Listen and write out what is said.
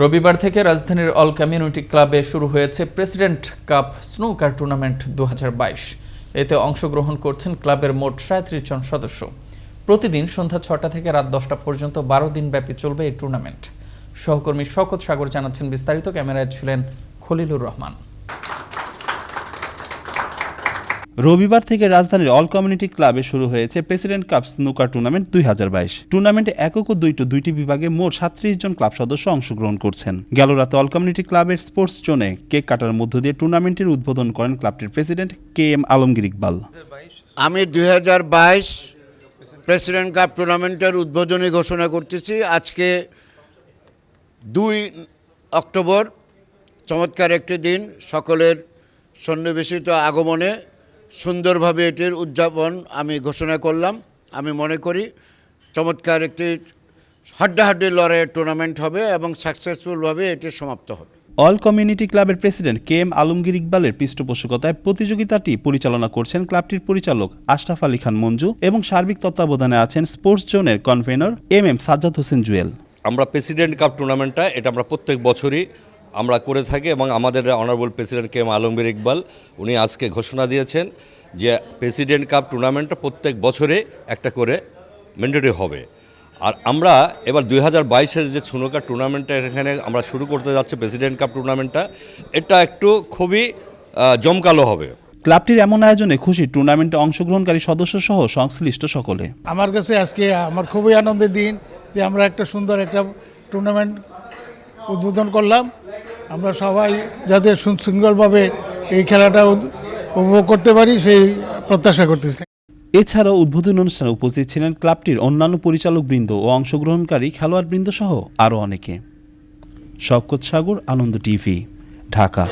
রবিবার থেকে রাজধানীর অল কমিউনিটি ক্লাবে শুরু হয়েছে প্রেসিডেন্ট কাপ স্নোকার টুর্নামেন্ট দু হাজার বাইশ। এতে অংশগ্রহণ করছেন ক্লাবের মোট সাঁত্রিশ জন সদস্য। প্রতিদিন সন্ধ্যা ছটা থেকে রাত দশটা পর্যন্ত বারো দিন ব্যাপী চলবে এই টুর্নামেন্ট। সহকর্মী শকত সাগর জানাচ্ছেন বিস্তারিত। ক্যামেরায় ছিলেন খলিলুর রহমান। রবিবার থেকে রাজধানীর অল কমিউনিটি ক্লাবে শুরু হয়েছে প্রেসিডেন্ট কাপ স্নুকার টুর্নামেন্ট দুই হাজার বাইশ। টুর্নামেন্টে একক ও দুইটো, দুইটি বিভাগে মোট সাতত্রিশ জন ক্লাব সদস্য অংশগ্রহণ করছেন। গেল রাতে অল কমিউনিটি ক্লাবের স্পোর্টস জোনে কেক কাটার মধ্য দিয়ে টুর্নামেন্টের উদ্বোধন করেন ক্লাবটির president K M Alamgir Iqbal. আমি দুই হাজার বাইশ প্রেসিডেন্ট কাপ টুর্নামেন্টের উদ্বোধনী ঘোষণা করতেছি। আজকে দুই অক্টোবর চমৎকার একটি দিন সকলের সন্নিবেশিত আগমনে সুন্দরভাবে এটির উদযাপন আমি ঘোষণা করলাম। আমি মনে করি চমৎকার একটি হাড্ডাহাড্ডি লড়াইয়ের টুর্নামেন্ট হবে এবং সাকসেসফুলভাবে এটি সমাপ্ত হবে। অল কমিউনিটি ক্লাবের প্রেসিডেন্ট কে এম আলমগীর ইকবালের পৃষ্ঠপোষকতায় প্রতিযোগিতাটি পরিচালনা করছেন ক্লাবটির পরিচালক আশরাফ আলী খান মঞ্জু এবং সার্বিক তত্ত্বাবধানে আছেন স্পোর্টস জোনের convener M M Sajjad Hossain Jewel. আমরা প্রেসিডেন্ট কাপ টুর্নামেন্টটা এটা আমরা প্রত্যেক বছরই আমরা করে থাকি এবং আমাদের honourable president K M Alamgir Iqbal উনি আজকে ঘোষণা দিয়েছেন যে প্রেসিডেন্ট কাপ টুর্নামেন্টটা প্রত্যেক বছরে একটা করে ম্যান্ডেটরি হবে। আর আমরা এবার দুই হাজার বাইশের যে ছুনোকা টুর্নামেন্টটা এখানে আমরা শুরু করতে যাচ্ছি প্রেসিডেন্ট কাপ টুর্নামেন্টটা এটা একটু খুবই জমকালো হবে। ক্লাবটির এমন আয়োজনে খুশি টুর্নামেন্টে অংশগ্রহণকারী সদস্য সহ সংশ্লিষ্ট সকলে। আমার কাছে আজকে আমার খুবই আনন্দের দিন যে আমরা একটা সুন্দর একটা টুর্নামেন্ট উদ্বোধন করলাম। আমরা সবাই যাতে সুশৃঙ্খলভাবে এই খেলাটা উপভোগ করতে পারি, সেই প্রত্যাশা করতেছি। এছাড়াও উদ্বোধন অনুষ্ঠানে উপস্থিত ছিলেন ক্লাবটির অন্যান্য পরিচালক বৃন্দ ও অংশগ্রহণকারী খেলোয়াড় বৃন্দ সহ আরও অনেকে। শকত সাগর, আনন্দ টিভি, ঢাকা।